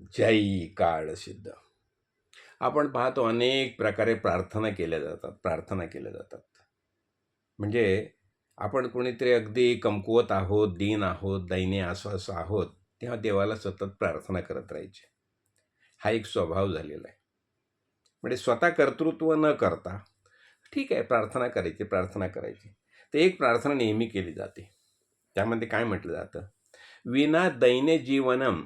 जय काळ सिद्ध. आपण पाहतो अनेक प्रकारे प्रार्थना केल्या जातात प्रार्थना केल्या जातात. म्हणजे आपण कोणीतरी अगदी कमकुवत आहोत दीन आहोत दैन्य आश्वास आहोत तेव्हा देवाला सतत प्रार्थना करत राहायची. हा एक स्वभाव झालेला आहे. म्हणजे स्वतः कर्तृत्व न करता ठीक आहे प्रार्थना करायची प्रार्थना करायची. तर एक प्रार्थना नेहमी केली जाते. त्यामध्ये काय म्हटलं जातं? विना दैन्य जीवनम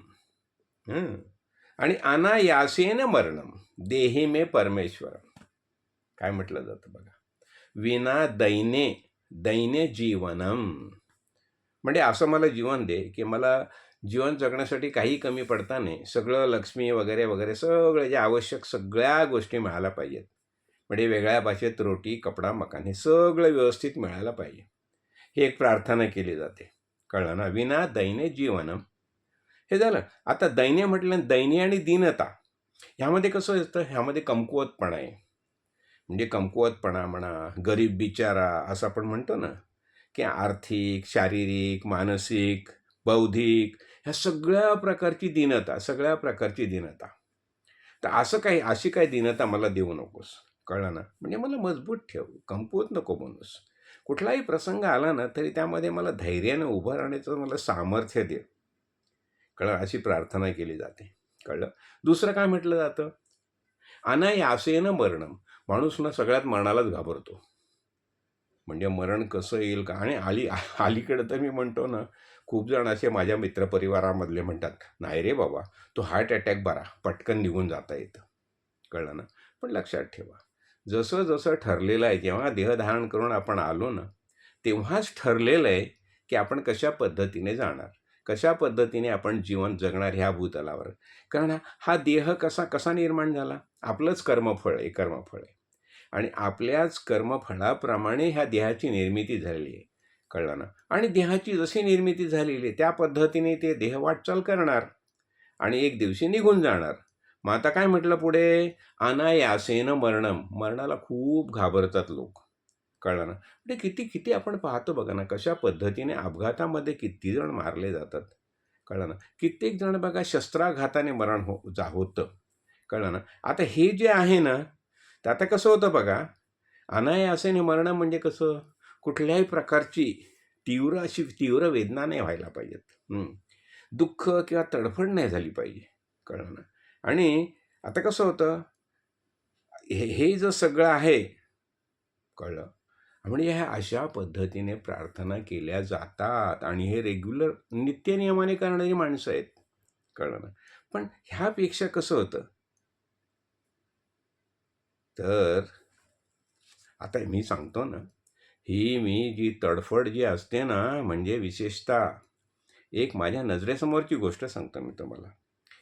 आणि अनायासेन मरणम देही मे परमेश्वरम काय म्हटलं जातं बघा. विना दैने दैने जीवनम म्हणजे असं मला जीवन दे की मला जीवन जगण्यासाठी काही कमी पडता नाही. सगळं लक्ष्मी वगैरे वगैरे सगळं जे आवश्यक सगळ्या गोष्टी मिळायला पाहिजेत. म्हणजे वेगळ्या भाषेत रोटी कपडा मकान हे सगळं व्यवस्थित मिळायला पाहिजे. ही एक प्रार्थना केली जाते. कळलं ना? विना दैने जीवनम हे झालं. आता दैन्य म्हटलं दैन्य आणि दीनता ह्यामध्ये कसं असतं? ह्यामध्ये कमकुवतपणा आहे. म्हणजे कमकुवतपणा म्हणा गरीब बिचारा असं आपण म्हणतो ना की आर्थिक शारीरिक मानसिक बौद्धिक ह्या सगळ्या प्रकारची दीनता सगळ्या प्रकारची दीनता. तर असं काही अशी काही दीनता मला देऊ नकोस. कळलं ना? म्हणजे मला मजबूत ठेव. कमकुवत नको बनूस कुठलाही प्रसंग आला ना तरी त्यामध्ये मला धैर्यानं उभं राहण्याचं मला सामर्थ्य दे. कळलं? अशी प्रार्थना केली जाते. कळलं? दुसरं काय म्हटलं जातं? अनायासेनं मरणम माणूस ना सगळ्यात मरणालाच घाबरतो. म्हणजे मरण कसं येईल का? आणि आली अलीकडं तर मी म्हणतो ना खूप जण असे माझ्या मित्रपरिवारामधले म्हणतात नाही रे बाबा तो हार्ट अटॅक बरा पटकन निघून जाता येतं. कळलं ना? पण लक्षात ठेवा जसं जसं ठरलेलं आहे जेव्हा देहधारण करून आपण आलो ना तेव्हाच ठरलेलं आहे की आपण कशा पद्धतीने जाणार. कशा पद्धतीने आपण जीवन जगणार ह्या भूतलावर? कारण हा देह कसा कसा निर्माण झाला? आपलंच कर्मफळ आहे कर्मफळ आहे. आणि आपल्याच कर्मफळाप्रमाणे ह्या देहाची निर्मिती झालेली आहे. कळलं ना? आणि देहाची जशी निर्मिती झालेली आहे त्या पद्धतीने ते देह वाटचाल करणार आणि एक दिवशी निघून जाणार. मग आता काय म्हटलं पुढे? अनायासेनं मरणम मरणाला खूप घाबरतात लोक. कळलं ना? म्हणजे किती किती आपण पाहतो बघा ना कशा पद्धतीने अपघातामध्ये किती जण मारले जातात? कळलं ना? कित्येक जण बघा शस्त्राघाताने मरण हो जा होतं. कळलं ना? आता हे जे आहे ना तर आता कसं होतं बघा अनायासेने मरणं म्हणजे कसं? कुठल्याही प्रकारची तीव्र अशी तीव्र वेदना नाही व्हायला पाहिजेत. दुःख किंवा तडफड नाही झाली पाहिजे. कळलं ना? आणि आता कसं होतं? हे हे जे सगळं आहे कळलं. म्हणजे ह्या अशा पद्धतीने प्रार्थना केल्या जातात. आणि हे रेग्युलर नित्यनियमाने करणारी माणसं आहेत. कळलं ना? पण ह्यापेक्षा कसं होतं? तर आता मी सांगतो ना ही मी जी तडफड जी असते ना म्हणजे विशेषतः एक माझ्या नजरेसमोरची गोष्ट सांगतो मी तुम्हाला.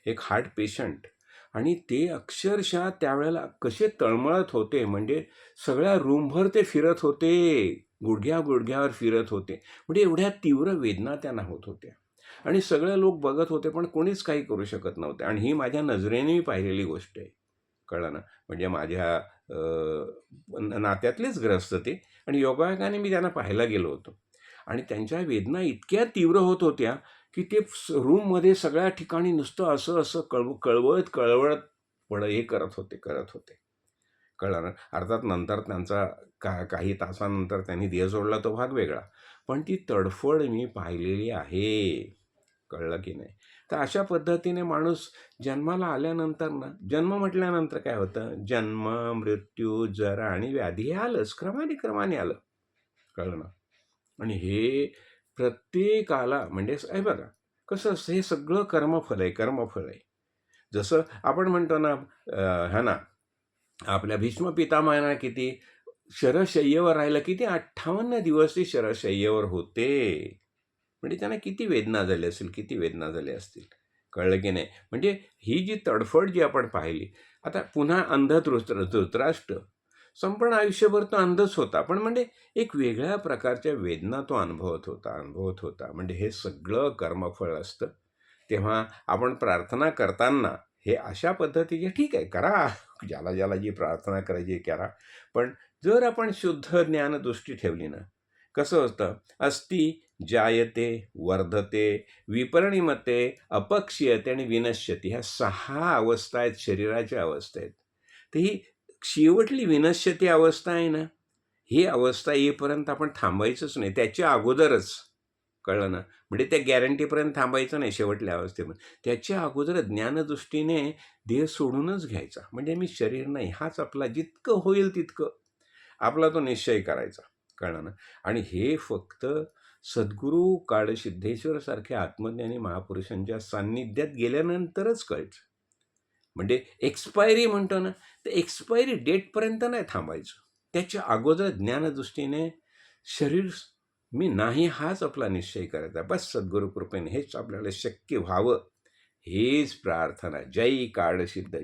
एक हार्ट पेशंट आणि ते अक्षरशः त्यावेळेला कसे तळमळत होते म्हणजे सगळ्या रूमभर ते फिरत होते गुडघ्या गुडघ्यावर फिरत होते म्हणजे एवढ्या तीव्र वेदना त्यांना होत होत्या. आणि सगळे लोक बघत होते पण कोणीच काही करू शकत नव्हते. आणि ही माझ्या नजरेने मी पाहिलेली गोष्ट आहे. कळलं ना? म्हणजे माझ्या नात्यातलेच ग्रस्त ते. आणि योगायोगाने मी त्यांना पाहायला गेलो होतो. आणि त्यांच्या वेदना इतक्या तीव्र होत होत्या की ते रूममध्ये सगळ्या ठिकाणी नुसतं असं असं कळव कळवळत कळवळत पड हे करत होते करत होते. कळलं अर्थात नंतर त्यांचा का काही तासानंतर त्यांनी देह सोडला तो भाग वेगळा. पण ती तडफड मी पाहिलेली आहे. कळलं की नाही? तर अशा पद्धतीने माणूस जन्माला आल्यानंतर ना जन्म म्हटल्यानंतर काय होतं? जन्म मृत्यू जरा आणि व्याधी हे आलंच क्रमाने क्रमाने आलं. कळलं ना? आणि हे प्रत्येकाला म्हणजे हे बघा कसं असं हे सगळं कर्मफल आहे कर्मफल आहे. जसं आपण म्हणतो ना ह्या ना आपल्या भीष्म पितामहाना किती शरशय्यवर राहिलं किती अठ्ठावन्न दिवस ते शरशय्येवर होते. म्हणजे त्यांना किती वेदना झाली असेल किती वेदना झाल्या असतील. कळलं की नाही? म्हणजे ही जी तडफड जी आपण पाहिली आता पुन्हा अंध धृतराष्ट्र संपूर्ण आयुष्यभर तो अंधच होता. पण म्हणजे एक वेगळ्या प्रकारच्या वेदना तो अनुभवत होता अनुभवत होता. म्हणजे हे सगळं कर्मफळ असतं. तेव्हा आपण प्रार्थना करताना हे अशा पद्धतीचे ठीक आहे करा. ज्याला ज्याला जी प्रार्थना करायची करा. पण जर आपण शुद्ध ज्ञानदृष्टी ठेवली ना कसं असतं अस्ति जायते वर्धते विपरणिमते अपक्षीयते आणि विनश्यती. ह्या सहा अवस्था आहेत शरीराच्या अवस्था आहेत तर ही शेवटली विनश्यती अवस्था आहे ना ही अवस्था येईपर्यंत आपण थांबायचंच नाही. त्याच्या अगोदरच कळलं ना. म्हणजे त्या गॅरंटीपर्यंत थांबायचं नाही शेवटल्या अवस्थेपर्यंत त्याच्या अगोदर ज्ञानदृष्टीने देह सोडूनच घ्यायचा. म्हणजे मी शरीर नाही हाच आपला जितकं होईल तितकं आपला तो निश्चय करायचा. कळलं ना? आणि हे फक्त सद्गुरू काळ सिद्धेश्वरसारख्या आत्मज्ञानी महापुरुषांच्या सान्निध्यात गेल्यानंतरच कळतं. म्हणजे एक्सपायरी म्हणतो ना तर एक्सपायरी डेटपर्यंत नाही थांबायचं. त्याच्या अगोदर ज्ञानदृष्टीने शरीर मी नाही हाच आपला निश्चय करायचा. बस सद्गुरू कृपेने हेच आपल्याला शक्य व्हावं. हेच प्रार्थना जय काळसिद्ध.